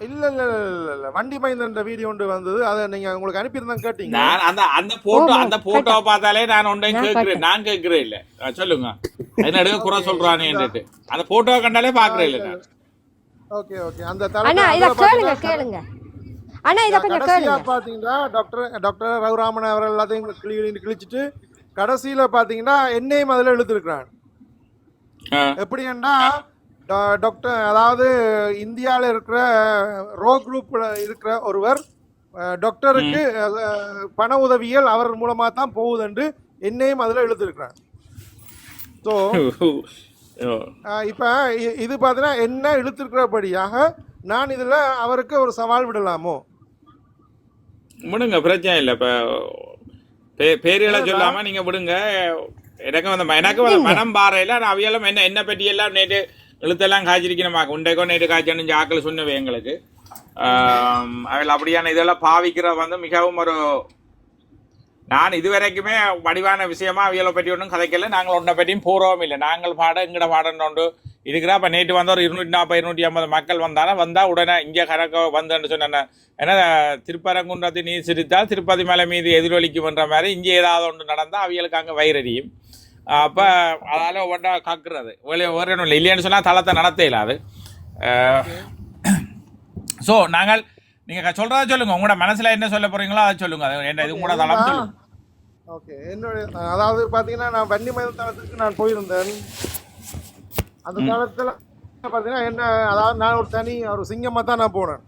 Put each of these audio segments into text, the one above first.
இல்ல இல்ல இல்ல இல்ல வண்டி மைந்தன்ற வீடியோ ஒன்று வந்தது. அதை நீங்க உங்களுக்கு அனுப்பியிருந்தேன் கேட்டீங்க. நான் அந்த அந்த போட்டோ அந்த போட்டோவை பார்த்தாலே நான் ஒன்றையும் நான் கேட்கிறேன். நான் கேட்கிறேன் இல்ல. சொல்லுங்க. என்ன எடுக்க குறை சொல்றானேன்னுட்டு அந்த போட்டோவை கண்டாலே பாக்குறேன் இல்ல நான். ஓகே ஓகே அந்த அண்ணா இத கேளுங்க கேளுங்க. அண்ணா இத கொஞ்சம் கடைசியா கேளுங்க. பாத்தீங்கன்னா டாக்டர் டாக்டர் ரகுராமன் அவர் எல்லாத்தையும் கிளி கிழிச்சிட்டு கடைசியில பாத்தீங்கன்னா என்னையும் அதுல இழுத்துருக்கிறான் அஹ் எப்படின்னா டாக்டர் அதாவது இந்தியாவில் இருக்கிற ரோ குரூப்ல இருக்கிற ஒருவர் டாக்டருக்கு பண உதவிகள் அவர் மூலமா தான் போகுதுன்று என்னையும் அதில் இழுத்துருக்கிறார் ஸோ. இப்போ இது பார்த்தீங்கன்னா என்ன இழுத்துருக்கிறபடியாக நான் இதில் அவருக்கு ஒரு சவால் விடலாமோ? விடுங்க பிரச்சனை இல்லை. இப்போ பே பேர்களை சொல்லாம நீங்க விடுங்க. எனக்கு அந்த ம- எனக்கு மனம் பாறையில நான் அவையெல்லாம் என்ன என்ன பற்றி எல்லாம் நேற்று எழுத்தெல்லாம் காய்ச்சிருக்கணுமா? உண்டைக்கோ நேற்று காய்ச்சணும் ஆக்கள் சொன்னவை எங்களுக்கு. அவள் அப்படியான இதெல்லாம் பாவிக்கிற வந்து மிகவும் ஒரு நான் இதுவரைக்குமே வடிவான விஷயமா அவியலை பற்றி ஒன்றும் கதைக்கல. நாங்கள் ஒன்றை பற்றியும் போகிறோம் இல்லை. நாங்கள் பாட எங்கட பாடன்னு இருக்கிறா. இப்போ நேற்று வந்து ஒரு இருநூற்றி நாற்பது இருநூற்றி ஐம்பது மக்கள் வந்தாலும் வந்தால் உடனே இங்கே கறக்க வந்தேன்னு சொன்னேன். ஏன்னா திருப்பரங்குன்றத்தை நீர் சிரித்தால் திருப்பதி மலை மீது எதிரொலிக்கும்ன்ற மாதிரி இங்கே ஏதாவது ஒன்று நடந்தால் அவியலுக்கு அங்கே வயிறறியும். அப்போ அதால் ஒன்றா கக்குறது. ஒரே இல்லை இல்லைன்னு சொன்னால் தளத்தை நடத்த இயலாது ஸோ நாங்கள் நீங்கள் சொல்கிறத சொல்லுங்கள் உங்களோட மனசில் என்ன சொல்ல போகிறீங்களோ அதை சொல்லுங்கள் அது என்ன இது கூட தளம் சொல்லுங்கள் ஓகே. என்னுடைய அதாவது பார்த்தீங்கன்னா நான் வன்னி மயில் தளத்துக்கு நான் போயிருந்தேன். அந்த தளத்தில் பார்த்தீங்கன்னா என்ன அதாவது நான் ஒரு தனி ஒரு சிங்கமாக தான் நான் போனேன்.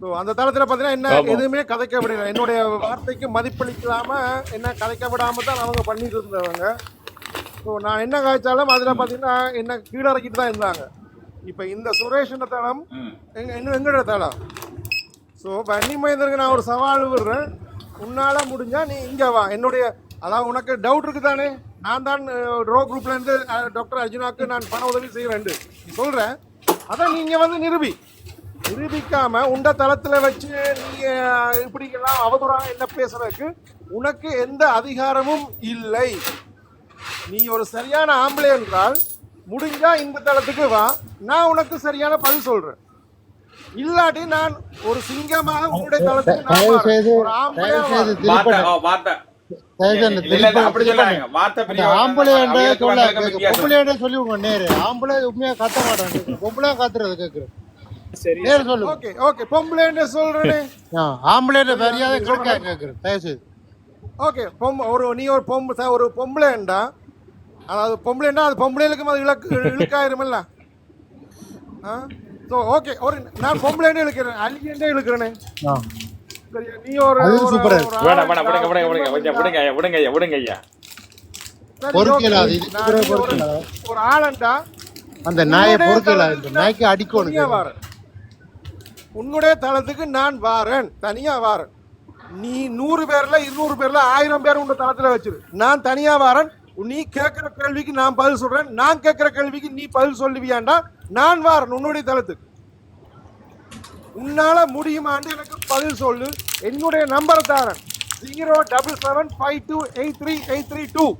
ஸோ அந்த தளத்தில் பார்த்தீங்கன்னா என்ன. எதுவுமே கதைக்க விடல என்னுடைய வார்த்தைக்கு மதிப்பளிக்காம என்ன கதைக்க விடாம தான் அவங்க பண்ணிட்டு இருந்தவங்க. ஸோ நான் என்ன காய்ச்சாலும் அதில் பார்த்தீங்கன்னா என்ன கீழறக்கிட்டு தான் இருந்தாங்க. இப்போ இந்த சுரேஷன் தளம் ம். எங்க இன்னும் எங்களோட தளம். ஸோ வன்னி மனிதருக்கு நான் ஒரு சவால் விடுறேன். உன்னால முடிஞ்சா நீ இங்க வா. என்னுடைய அதாவது உனக்கு டவுட் இருக்கு தானே நான் தான் ரோ குரூப்ல இருந்து அஹ், டாக்டர் அர்ஜுனாக்கு நான் பண உதவி செய்கிறேன் சொல்ற அதை நீங்க வந்து நிரூபி. நிரூபிக்காம உண்ட தளத்துல வச்சு நீ அஹ், இப்படிக்கெல்லாம் அவதூறா என்ன பேசுறதுக்கு உனக்கு எந்த அதிகாரமும் இல்லை. நீ ஒரு சரியான ஆம்பளை என்றால் முடிஞ்சா இந்த தளத்துக்கு வா. நான் உனக்கு சரியான பதில் சொல்றேன். இல்லாட்டி நான் ஒரு சிங்கமாக உன்னுடைய தளத்துக்கு சொல்லாங்க. பொம்பளை நேரு. ஆம்பளை உண்மையா கத்த மாட்டாங்க பொம்பளை கத்துறது கேக்குறேன் நேரு சொல்லு. Okay okay. பொம்பளைன்னு சொல்றேனே. ஆ, ஆம்பளை மரியாதை கேக்குறேன் செய்து. ஓகே பொம் ஒரு நீ ஒரு பொம்பு ச- ஒரு பொம்பளைண்டா அதாவது பொம்பளைண்டா அது பொம்பளைகளுக்கும் அது இலக்கு இழுக்காயிருமில்ல. ஆ? ஸோ ஓகே ஒரு நான் பொம்பளைன்னு இழுக்கிறேன் அலியண்டே இழுக்கிறேனே. நீ ஒரு வேணாம் வேணாம் விடுங்க விடுங்க விடுங்க விடுங்க விடுங்க ஐயா, விடுங்க ஐயா விடுங்க ஐயா. ஒரு- பொறுக்கல. ஒரு ஆளண்டா? அந்த நாயை பொறுக்கல நாய்க்கு அடிக்கணும் வாரேன் உன்னுடைய தளத்துக்கு நான் வாரேன் தனியா வாரேன். நீ நூறு பேர்ல இருநூறு பேர்ல ஆயிரம் பேர் உன் தளத்துல வச்சிரு. நான் தனியா வாரேன் நீ கேட்கிற கேள்விக்கு நான் பதில் சொல்றேன். நான் கேட்கிற கேள்விக்கு நீ பதில் சொல்லுவியாண்டா? நான் வாரன் உன்னுடைய தளத்துக்கு. உன்னால முடியுமான்னு எனக்கு பதில் சொல்லு. என்னுடைய நம்பர் தாரேன். Zero double seven five two eight three eight three two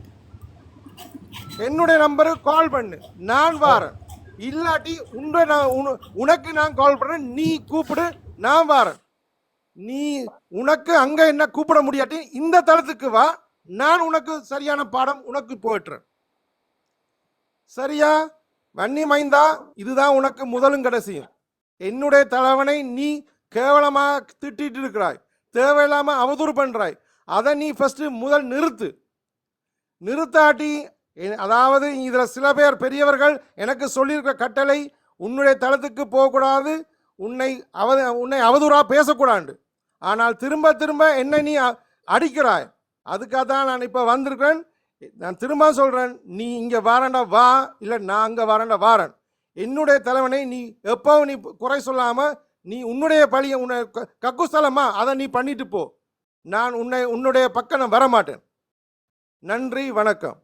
என்னுடைய நம்பருக்கு கால் பண்ணு. நான் வாரேன். இல்லாட்டி உன்னை நான் உன- உனக்கு நான் கால் பண்றேன். நீ கூப்பிடு நான் வாரேன். நீ உனக்கு அங்க என்ன கூப்பிட முடியாட்டி இந்த தளத்துக்கு வா. நான் உனக்கு சரியான பாடம் உனக்கு போயிட்டுறேன். சரியா? வன்னி மைந்தா இதுதான் உனக்கு முதலும் கடைசியும். என்னுடைய தலைவனை நீ கேவலமாக திட்டிட்டு இருக்கிறாய். தேவையில்லாமல் அவதூறு பண்ணுறாய் அதை நீ ஃபஸ்ட்டு முதல் நிறுத்து. நிறுத்தாட்டி அதாவது இதில் சில பேர் பெரியவர்கள் எனக்கு சொல்லியிருக்கிற கட்டளை உன்னுடைய தளத்துக்கு போகக்கூடாது உன்னை அவ உன்னை அவதூறாக பேசக்கூடாது ஆனால் திரும்ப திரும்ப என்னை நீ அடிக்கிறாய். அதுக்காக தான் நான் இப்போ வந்திருக்கிறேன். நான் திரும்ப சொல்கிறேன் நீ இங்கே வாரண்டா வா. இல்லை நான் அங்கே வாரண்டா வாரன். என்னுடைய தலைவனை நீ எப்போவும் நீ குறை சொல்லாமல் நீ உன்னுடைய பழிய உன்னை க- கக்குஸ்தலமா அதை நீ பண்ணிட்டு போ. நான் உன்னை உன்னுடைய பக்கம் நான் வரமாட்டேன். நன்றி வணக்கம்.